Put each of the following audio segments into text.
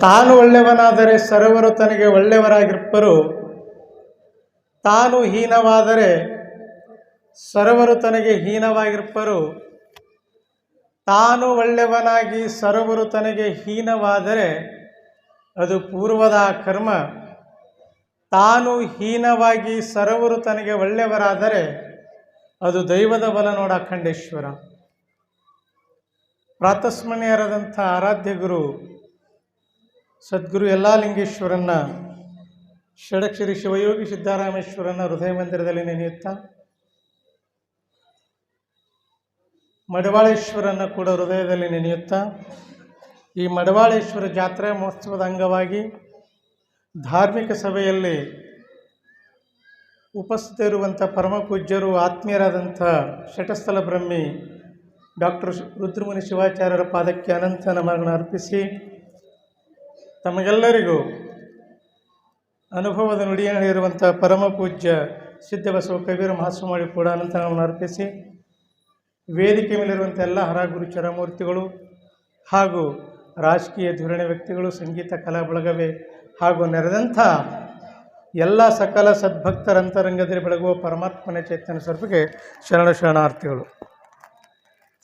ತಾನು ಒಳ್ಳೆಯವನಾದರೆ ಸರ್ವರು ತನಗೆ ಒಳ್ಳೆಯವರಾಗಿರ್ಪರು ತಾನು ಹೀನವಾದರೆ ಸರ್ವರು ತನಗೆ ಹೀನವಾಗಿರ್ಪರು ತಾನು ಒಳ್ಳೆಯವನಾಗಿ ಸರ್ವರು ತನಗೆ ಹೀನವಾದರೆ ಅದು ಪೂರ್ವದ ಕರ್ಮ. ತಾನು ಹೀನವಾಗಿ ಸರ್ವರು ತನಗೆ ಒಳ್ಳೆಯವರಾದರೆ ಅದು ದೈವದ ಬಲ ನೋಡ ಅಖಂಡೇಶ್ವರ ಪ್ರಾತಸ್ಮರಣೀಯರಾದಂಥ ಆರಾಧ್ಯ ಗುರು ಸದ್ಗುರು ಯಲ್ಲಾಲಿಂಗೇಶ್ವರನ್ನ ಷಡಕ್ಷರಿ ಶಿವಯೋಗಿ ಸಿದ್ದರಾಮೇಶ್ವರನ ಹೃದಯ ಮಂದಿರದಲ್ಲಿ ನೆನೆಯುತ್ತಾ ಮಡವಾಳೇಶ್ವರನ ಕೂಡ ಹೃದಯದಲ್ಲಿ ನೆನೆಯುತ್ತಾ ಈ ಮಡವಾಳೇಶ್ವರ ಜಾತ್ರಾ ಮಹೋತ್ಸವದ ಅಂಗವಾಗಿ ಧಾರ್ಮಿಕ ಸಭೆಯಲ್ಲಿ ಉಪಸ್ಥಿತರಿರುವಂಥ ಪರಮ ಪೂಜ್ಯರು ಆತ್ಮೀಯರಾದಂಥ ಷಟಸ್ಥಲ ಬ್ರಹ್ಮಿ ಡಾಕ್ಟರ್ ರುದ್ರಮುನಿ ಶಿವಾಚಾರ್ಯರ ಪಾದಕ್ಕೆ ಅನಂತ ನಮನ ಅರ್ಪಿಸಿ ತಮಗೆಲ್ಲರಿಗೂ ಅನುಭವದ ನುಡಿಯಲ್ಲಿರುವಂಥ ಪರಮ ಪೂಜ್ಯ ಸಿದ್ಧಬಸವ ಕಬೀರ ಮಹಾಸ್ವಾಮಿ ಕೂಡ ಅನಂತ ನಮನ ಅರ್ಪಿಸಿ ವೇದಿಕೆ ಮೇಲಿರುವಂಥ ಎಲ್ಲ ಹರಗುರು ಚರಮೂರ್ತಿಗಳು ಹಾಗೂ ರಾಜಕೀಯ ಧೋರಣೆ ವ್ಯಕ್ತಿಗಳು, ಸಂಗೀತ, ಕಲಾ ಬಳಗವೇ ಹಾಗೂ ನೆರೆದಂಥ ಎಲ್ಲ ಸಕಲ ಸದ್ಭಕ್ತರ ಅಂತರಂಗದಲ್ಲಿ ಬೆಳಗುವ ಪರಮಾತ್ಮನ ಚೈತನ್ಯ ಸ್ವರೂಪಿಗೆ ಶರಣ ಶರಣಾರ್ಥಿಗಳು.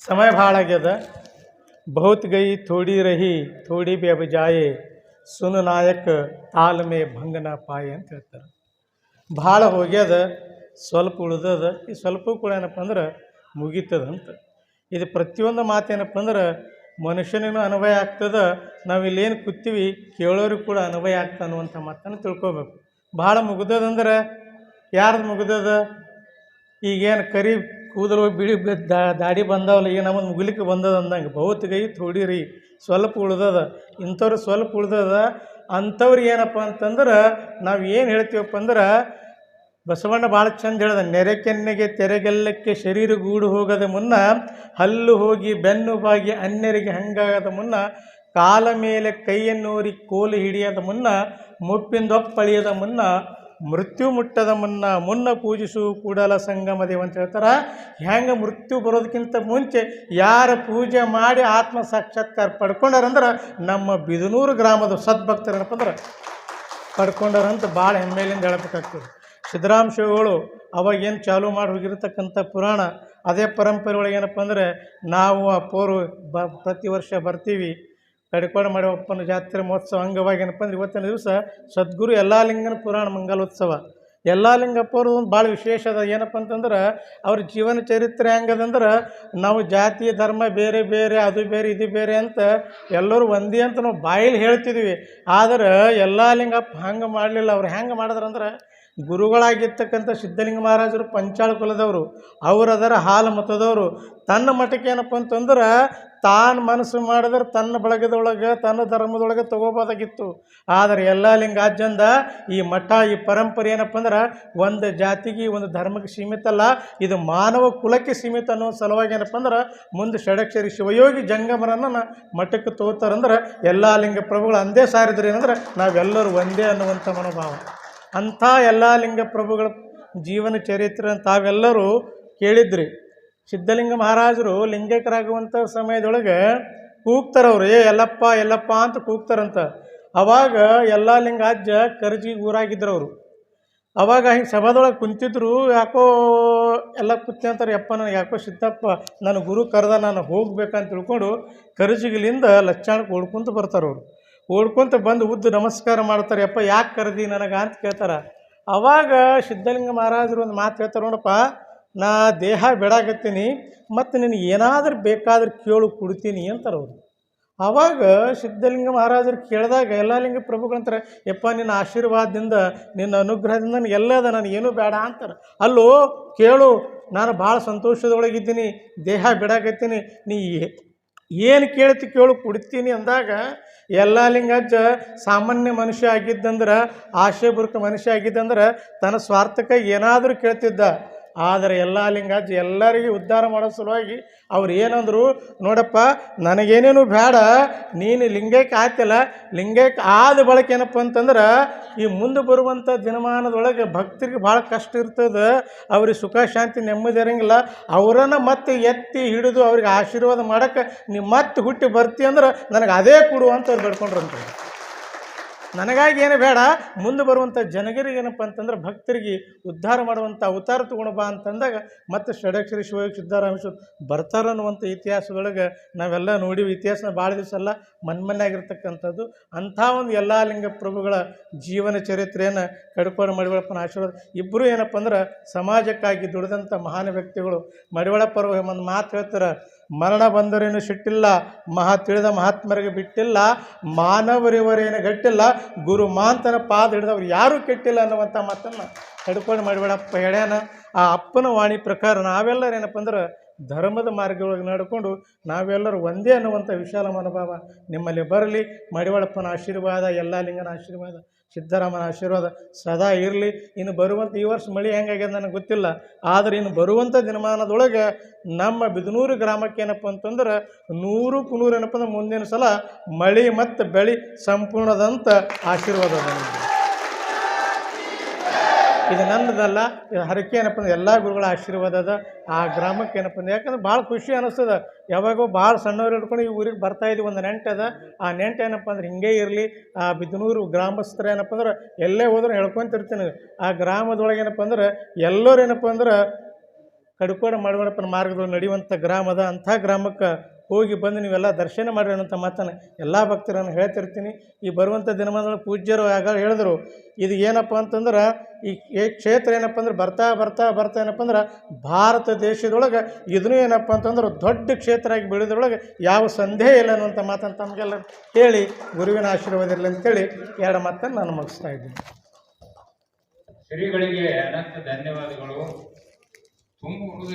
ಸಮಯ ಭಾಳ ಆಗ್ಯದ. ಬಹುತ್ ಗೈ ಥೋಡಿ ರಹಿ ಥೋಡಿ ಬಿ ಅಬ್ ಜಾಯೆ ಸುನು ನಾಯಕ್ ತಾಲ್ಮೆ ಭಂಗನ ಪಾಯಿ ಅಂತ ಹೇಳ್ತಾರೆ. ಭಾಳ ಹೋಗ್ಯದ, ಸ್ವಲ್ಪ ಉಳ್ದದ, ಈ ಸ್ವಲ್ಪ ಕೂಡ ಏನಪ್ಪ ಅಂದ್ರೆ ಮುಗೀತದಂತ ಇದು ಪ್ರತಿಯೊಂದು ಮಾತೇನಪ್ಪ ಅಂದ್ರೆ ಮನುಷ್ಯನಿಗೂ ಅನ್ವಯ ಆಗ್ತದ, ನಾವು ಇಲ್ಲೇನು ಕೂತೀವಿ, ಕೇಳೋರಿಗೆ ಕೂಡ ಅನ್ವಯ ಆಗ್ತದೆ ಅನ್ನುವಂಥ ಮಾತನ್ನು ತಿಳ್ಕೊಬೇಕು. ಭಾಳ ಮುಗ್ದದಂದ್ರೆ ಯಾರ್ದು ಮುಗ್ದದ? ಈಗೇನು ಕರಿ ಕೂದಲು ಬಿಳಿ ದಾಡಿ ಬಂದವಲ್ಲ ಈಗ ನಮ್ಮದು ಮುಗಿಲಿಕ್ಕೆ ಬಂದದ ಅಂದಂಗೆ. ಬಹುತ್ಗೈ ಥೋಡಿರಿ ಸ್ವಲ್ಪ ಉಳ್ದದ. ಇಂಥವ್ರು ಸ್ವಲ್ಪ ಉಳ್ದದ. ಅಂಥವ್ರು ಏನಪ್ಪ ಅಂತಂದ್ರೆ, ನಾವು ಏನು ಹೇಳ್ತೀವಪ್ಪ ಅಂದ್ರೆ, ಬಸವಣ್ಣ ಭಾಳ ಚಂದ ಹೇಳ್ದ ನೆರೆಕೆನ್ನೆಗೆ ತೆರೆಗೆಲ್ಲಕ್ಕೆ ಶರೀರ ಗೂಡು ಹೋಗದ ಮುನ್ನ, ಹಲ್ಲು ಹೋಗಿ ಬೆನ್ನು ಬಾಗಿ ಅನ್ಯರಿಗೆ ಹಂಗಾಗದ ಮುನ್ನ, ಕಾಲ ಮೇಲೆ ಕೈಯನ್ನೂರಿ ಕೋಲು ಹಿಡಿಯದ ಮುನ್ನ ಮುಪ್ಪಿಂದೊಪ್ಪಳಿಯದ ಮುನ್ನ ಮೃತ್ಯು ಮುಟ್ಟದ ಮುನ್ನ ಮುನ್ನ ಪೂಜಿಸು ಕೂಡಲ ಸಂಗಮ ದೇವ ಅಂತ ಹೇಳ್ತಾರೆ. ಹೆಂಗೆ ಮೃತ್ಯು ಬರೋದಕ್ಕಿಂತ ಮುಂಚೆ ಯಾರ ಪೂಜೆ ಮಾಡಿ ಆತ್ಮ ಸಾಕ್ಷಾತ್ಕಾರ ಪಡ್ಕೊಂಡಾರಂದ್ರೆ ನಮ್ಮ ಬಿದನೂರು ಗ್ರಾಮದ ಸದ್ಭಕ್ತರೇನಪ್ಪ ಅಂದ್ರೆ ಪಡ್ಕೊಂಡಾರಂತ ಭಾಳ ಹೆಮ್ಮೆಲಿಂದ ಹೇಳಬೇಕಾಗ್ತದೆ. ಸಿದ್ದರಾಮ ಅವಾಗ ಏನು ಚಾಲೂ ಮಾಡಿ ಹೋಗಿರತಕ್ಕಂಥ ಪುರಾಣ, ಅದೇ ಪರಂಪರೆ ಒಳಗೆ ಏನಪ್ಪ ಅಂದರೆ ನಾವು ಆ ಪೋರು ಬ ಪ್ರತಿ ವರ್ಷ ಬರ್ತೀವಿ ಕಡಿಕೋಡ ಒಪ್ಪನ ಜಾತ್ರೆ ಮಹೋತ್ಸವ ಅಂಗವಾಗಿ ಏನಪ್ಪ ಅಂದ್ರೆ ಇವತ್ತಿನ ದಿವಸ ಸದ್ಗುರು ಯಲ್ಲಾಲಿಂಗನ ಪುರಾಣ ಮಂಗಲೋತ್ಸವ. ಯಲ್ಲಾಲಿಂಗಪ್ಪ ಅವ್ರದ್ದು ಒಂದು ಭಾಳ ವಿಶೇಷ ಅದ. ಏನಪ್ಪ ಅಂತಂದ್ರೆ ಅವ್ರ ಜೀವನ ಚರಿತ್ರೆ ಹೆಂಗದಂದ್ರೆ ನಾವು ಜಾತಿ, ಧರ್ಮ ಬೇರೆ ಬೇರೆ, ಅದು ಬೇರೆ, ಇದು ಬೇರೆ ಅಂತ ಎಲ್ಲರೂ ಒಂದೇ ಅಂತ ನಾವು ಬಾಯಲ್ಲಿ ಹೇಳ್ತಿದ್ವಿ. ಆದ್ರೆ ಯಲ್ಲಾಲಿಂಗಪ್ಪ ಹಂಗೆ ಮಾಡಲಿಲ್ಲ. ಅವ್ರು ಹೆಂಗೆ ಮಾಡಿದ್ರಂದ್ರೆ ಗುರುಗಳಾಗಿರ್ತಕ್ಕಂಥ ಸಿದ್ಧಲಿಂಗ ಮಹಾರಾಜರು, ಪಂಚಾಳ ಕುಲದವರು, ಅವರು ಅದರ ಹಾಲು ಮತದವರು ತನ್ನ ಮಠಕ್ಕೆ ಏನಪ್ಪ ಅಂತಂದ್ರೆ ತಾನು ಮನಸ್ಸು ಮಾಡಿದ್ರೆ ತನ್ನ ಬಳಗದೊಳಗೆ, ತನ್ನ ಧರ್ಮದೊಳಗೆ ತಗೋಬೋದಾಗಿತ್ತು. ಆದರೆ ಎಲ್ಲ ಲಿಂಗಾಜ್ಯಂದ ಈ ಮಠ, ಈ ಪರಂಪರೆ ಏನಪ್ಪ ಅಂದ್ರೆ ಒಂದು ಜಾತಿಗೆ, ಒಂದು ಧರ್ಮಕ್ಕೆ ಸೀಮಿತ ಅಲ್ಲ ಇದು ಮಾನವ ಕುಲಕ್ಕೆ ಸೀಮಿತ ಅನ್ನೋ ಸಲುವಾಗಿ ಏನಪ್ಪ ಅಂದ್ರೆ ಮುಂದೆ ಷಡಕ್ಷರಿ ಶಿವಯೋಗಿ ಜಂಗಮರನ್ನು ಮಠಕ್ಕೆ ತಗೋತಾರಂದ್ರೆ ಎಲ್ಲ ಲಿಂಗ ಪ್ರಭುಗಳು ಅಂದೇ ಸಾರಿದ್ರು ಏನಂದ್ರೆ ನಾವೆಲ್ಲರೂ ಒಂದೇ ಅನ್ನುವಂಥ ಮನೋಭಾವ. ಅಂಥ ಎಲ್ಲ ಲಿಂಗ ಪ್ರಭುಗಳ ಜೀವನ ಚರಿತ್ರೆ ತಾವೆಲ್ಲರೂ ಕೇಳಿದ್ರಿ. ಸಿದ್ಧಲಿಂಗ ಮಹಾರಾಜರು ಲಿಂಗೈಕ್ಯರಾಗುವಂಥ ಸಮಯದೊಳಗೆ ಕೂಗ್ತಾರವ್ರು, ಏ ಎಲ್ಲಪ್ಪ ಎಲ್ಲಪ್ಪ ಅಂತ ಕೂಗ್ತಾರಂತ. ಅವಾಗ ಎಲ್ಲ ಲಿಂಗ ಅಜ್ಜ ಕರ್ಜಿ ಊರಾಗಿದ್ರು ಅವರು ಅವಾಗ ಹಿಂಗೆ ಸಭಾದೊಳಗೆ ಕುಂತಿದ್ರು, ಯಾಕೋ ಎಲ್ಲ ಕುತ್ಕೊಂತಾರೆ ಯಪ್ಪ, ನನಗೆ ಯಾಕೋ ಸಿದ್ದಪ್ಪ, ನನ್ನ ಗುರು ಕರೆದ, ನಾನು ಹೋಗ್ಬೇಕಂತ ತಿಳ್ಕೊಂಡು ಕರ್ಜಿಗಿಲಿಂದ ಲಚ್ಚಾಣಕ್ಕೆ ಓಡ್ಕೊಂತ ಬರ್ತಾರೆ ಅವರು ಓಡ್ಕೊಂತ ಬಂದು ಉದ್ದು ನಮಸ್ಕಾರ ಮಾಡ್ತಾರೆ, ಯಪ್ಪ, ಯಾಕೆ ಕರೆದಿ ನನಗೆ? ಅಂತ ಕೇಳ್ತಾರೆ. ಅವಾಗ ಸಿದ್ಧಲಿಂಗ ಮಹಾರಾಜರು ಒಂದು ಮಾತು ಹೇಳ್ತಾರೆ, ನೋಡಪ್ಪ, ನಾ ದೇಹ ಬೆಡಾಗತ್ತೀನಿ ಮತ್ತು ನಿನಗೆ ಏನಾದರೂ ಬೇಕಾದ್ರೆ ಕೇಳು, ಕೊಡ್ತೀನಿ, ಅಂತಾರೆ ಅವರು. ಆವಾಗ ಸಿದ್ಧಲಿಂಗ ಮಹಾರಾಜರು ಕೇಳಿದಾಗ ಎಲ್ಲ ಲಿಂಗ ಪ್ರಭುಗಳಂತಾರೆ ಯಪ್ಪ, ನಿನ್ನ ಆಶೀರ್ವಾದದಿಂದ, ನಿನ್ನ ಅನುಗ್ರಹದಿಂದ ನನಗೆ ಎಲ್ಲದ ನನಗೇನು ಬೇಡ, ಅಂತಾರೆ. ಅಲ್ಲೋ, ಕೇಳು, ನಾನು ಭಾಳ ಸಂತೋಷದೊಳಗಿದ್ದೀನಿ, ದೇಹ ಬಿಡಾಕತ್ತೀನಿ ನೀ ಏನು ಕೇಳ್ತಿ ಕೇಳು, ಕೊಡ್ತೀನಿ ಅಂದಾಗ ಎಲ್ಲ ಲಿಂಗಜ್ಜ ಸಾಮಾನ್ಯ ಮನುಷ್ಯ ಆಗಿದ್ದಂದ್ರೆ ಆಶಯಪೂರ್ವಕ ಮನುಷ್ಯ ಆಗಿದ್ದಂದ್ರೆ ತನ್ನ ಸ್ವಾರ್ಥಕ್ಕೆ ಏನಾದರೂ ಕೇಳ್ತಿದ್ದ ಆದರೆ ಎಲ್ಲ ಲಿಂಗಾಜಿ ಎಲ್ಲರಿಗೂ ಉದ್ಧಾರ ಮಾಡೋ ಸಲುವಾಗಿ ಅವ್ರು ಏನಂದ್ರು, ನೋಡಪ್ಪ, ನನಗೇನೇನು ಬೇಡ, ನೀನು ಲಿಂಗೈಕ್ಯ ಆಯ್ತಲ್ಲ ಲಿಂಗೈಕ್ಯ ಆದ ಬಳಕೆ ಏನಪ್ಪ ಅಂತಂದ್ರೆ, ಈ ಮುಂದೆ ಬರುವಂಥ ದಿನಮಾನದೊಳಗೆ ಭಕ್ತರಿಗೆ ಭಾಳ ಕಷ್ಟ ಇರ್ತದೆ, ಅವ್ರಿಗೆ ಸುಖ, ಶಾಂತಿ, ನೆಮ್ಮದಿ ಇರಂಗಿಲ್ಲ, ಅವರನ್ನು ಮತ್ತೆ ಎತ್ತಿ ಹಿಡಿದು ಅವ್ರಿಗೆ ಆಶೀರ್ವಾದ ಮಾಡೋಕ್ಕೆ ನೀವು ಮತ್ತೆ ಹುಟ್ಟಿ ಬರ್ತಿ ಅಂದ್ರೆ ನನಗೆ ಅದೇ ಕೊಡು ಅಂತ ಅವ್ರು ಬೇಡ್ಕೊಂಡ್ರಂತ ನನಗಾಗಿ ಏನು ಬೇಡ, ಮುಂದೆ ಬರುವಂಥ ಜನಗರಿಗೆ ಏನಪ್ಪ ಅಂತಂದ್ರೆ ಭಕ್ತರಿಗೆ ಉದ್ಧಾರ ಮಾಡುವಂಥ ಅವತಾರ ಬಾ ಅಂತಂದಾಗ ಮತ್ತೆ ಷಡಕ್ಷರಿ ಶಿವಯೋಗ ಸಿದ್ಧಾರಾಮೇಶ್ವರ ಬರ್ತಾರ ಅನ್ನುವಂಥ ಇತಿಹಾಸದೊಳಗೆ ನಾವೆಲ್ಲ ನೋಡಿವಿ. ಇತಿಹಾಸನ ಭಾಳ ದಿವಸ ಅಲ್ಲ ಮನ್ಮನ್ನಾಗಿರ್ತಕ್ಕಂಥದ್ದು ಅಂಥ ಒಂದು ಎಲ್ಲ ಲಿಂಗ ಪ್ರಭುಗಳ ಜೀವನ ಚರಿತ್ರೆಯನ್ನು ಕಡ್ಕೊಂಡು ಮಡಿವಳಪ್ಪನ ಆಶೀರ್ವಾದ. ಇಬ್ಬರು ಏನಪ್ಪ ಅಂದ್ರೆ ಸಮಾಜಕ್ಕಾಗಿ ದುಡಿದಂಥ ಮಹಾನ್ ವ್ಯಕ್ತಿಗಳು. ಮಡಿವಳಪ್ಪರು ಒಂದು ಮಾತು ಹೇಳ್ತಾರೆ ಮರಣ ಬಂದರೇನು ಸಿಟ್ಟಿಲ್ಲ, ಮಹಾ ತಿಳಿದ ಮಹಾತ್ಮರಿಗೆ ಬಿಟ್ಟಿಲ್ಲ, ಮಾನವರಿವರೇನು ಗಟ್ಟಿಲ್ಲ, ಗುರು ಮಾಂತನ ಪಾದ ಹಿಡಿದವ್ರು ಯಾರೂ ಕೆಟ್ಟಿಲ್ಲ ಅನ್ನುವಂಥ ಮಾತನ್ನು ಹಿಡ್ಕೊಂಡು ಮಾಡಬೇಡಪ್ಪ ಹೇಳ್ಯಾನ. ಆ ಅಪ್ಪನ ವಾಣಿ ಪ್ರಕಾರ ನಾವೆಲ್ಲರೂ ಏನಪ್ಪ ಅಂದ್ರೆ ಧರ್ಮದ ಮಾರ್ಗದೊಳಗೆ ನಡ್ಕೊಂಡು ನಾವೆಲ್ಲರೂ ಒಂದೇ ಅನ್ನುವಂಥ ವಿಶಾಲ ಮನೋಭಾವ ನಿಮ್ಮಲ್ಲಿ ಬರಲಿ. ಮಡಿವಾಳಪ್ಪನ ಆಶೀರ್ವಾದ ಎಲ್ಲ ಲಿಂಗನ ಆಶೀರ್ವಾದ. ಸಿದ್ದರಾಮನ ಆಶೀರ್ವಾದ ಸದಾ ಇರಲಿ. ಇನ್ನು ಬರುವಂಥ ಈ ವರ್ಷ ಮಳೆ ಹೆಂಗಾಗ್ಯದ ನನಗೆ ಗೊತ್ತಿಲ್ಲ. ಆದರೆ ಇನ್ನು ಬರುವಂಥ ದಿನಮಾನದೊಳಗೆ ನಮ್ಮ ಬಿದನೂರು ಗ್ರಾಮಕ್ಕೆ ಏನಪ್ಪ ಅಂತಂದ್ರೆ ನೂರು ಕುನೂರು ಏನಪ್ಪ ಅಂದ್ರೆ ಮುಂದಿನ ಸಲ ಮಳೆ ಮತ್ತು ಬೆಳೆ ಸಂಪೂರ್ಣದಂತ ಆಶೀರ್ವಾದ ನಮಗೆ. ಇದು ನನ್ನದಲ್ಲ ಇದು ಹರಕೆ ಏನಪ್ಪ ಅಂದ್ರೆ ಎಲ್ಲ ಗುರುಗಳ ಆಶೀರ್ವಾದ ಅದ. ಆ ಗ್ರಾಮಕ್ಕೆ ಏನಪ್ಪ ಅಂದ್ರೆ, ಯಾಕಂದ್ರೆ ಭಾಳ ಖುಷಿ ಅನಿಸ್ತದೆ. ಯಾವಾಗೋ ಭಾಳ ಸಣ್ಣವ್ರು ಹಿಡ್ಕೊಂಡು ಈ ಊರಿಗೆ ಬರ್ತಾ ಇದ್ದೀವಿ ಒಂದು ನೆಂಟದ ಆ ನೆಂಟು ಏನಪ್ಪ ಅಂದ್ರೆ ಹಿಂಗೆ ಇರಲಿ. ಆ ಬಿದನೂರು ಗ್ರಾಮಸ್ಥರು ಏನಪ್ಪ ಅಂದ್ರೆ ಎಲ್ಲೇ ಹೋದ್ರೆ ಹೇಳ್ಕೊಂತಿರ್ತೀನಿ. ಆ ಗ್ರಾಮದೊಳಗೆ ಏನಪ್ಪ ಅಂದ್ರೆ ಎಲ್ಲರೂ ಏನಪ್ಪ ಅಂದ್ರೆ ಕಡ್ಕೊಂಡು ಮಾಡಬೇಡಪ್ಪನ ಮಾರ್ಗದಲ್ಲಿ ನಡೆಯುವಂಥ ಗ್ರಾಮದ ಅಂಥ ಗ್ರಾಮಕ್ಕೆ ಹೋಗಿ ಬಂದು ನೀವೆಲ್ಲ ದರ್ಶನ ಮಾಡಿರಿ ಅಂತ ಮಾತನ್ನು ಎಲ್ಲ ಭಕ್ತರನ್ನು ಹೇಳ್ತಿರ್ತೀನಿ. ಈ ಬರುವಂಥ ದಿನಮಾನದಲ್ಲಿ ಪೂಜ್ಯರು ಆಗ ಹೇಳಿದ್ರು. ಇದು ಏನಪ್ಪ ಅಂತಂದ್ರೆ, ಈ ಕ್ಷೇತ್ರ ಏನಪ್ಪ ಅಂದ್ರೆ ಬರ್ತಾ ಬರ್ತಾ ಬರ್ತಾ ಏನಪ್ಪ ಅಂದ್ರೆ ಭಾರತ ದೇಶದೊಳಗೆ ಇದನ್ನೂ ಏನಪ್ಪ ಅಂತಂದ್ರೆ ದೊಡ್ಡ ಕ್ಷೇತ್ರ ಆಗಿ ಬೆಳೆದ್ರೊಳಗೆ ಯಾವ ಸಂದೇಹ ಇಲ್ಲ ಅನ್ನುವಂಥ ಮಾತನ್ನು ತಮಗೆಲ್ಲ ಹೇಳಿ ಗುರುವಿನ ಆಶೀರ್ವಾದ ಇರಲಿ ಅಂತೇಳಿ ಎರಡು ಮಾತನ್ನು ನಾನು ಮುಗಿಸ್ತಾ ಇದ್ದೀನಿ. ಶ್ರೀಗಳಿಗೆ ಅನಂತ ಧನ್ಯವಾದಗಳು. ತುಂಬ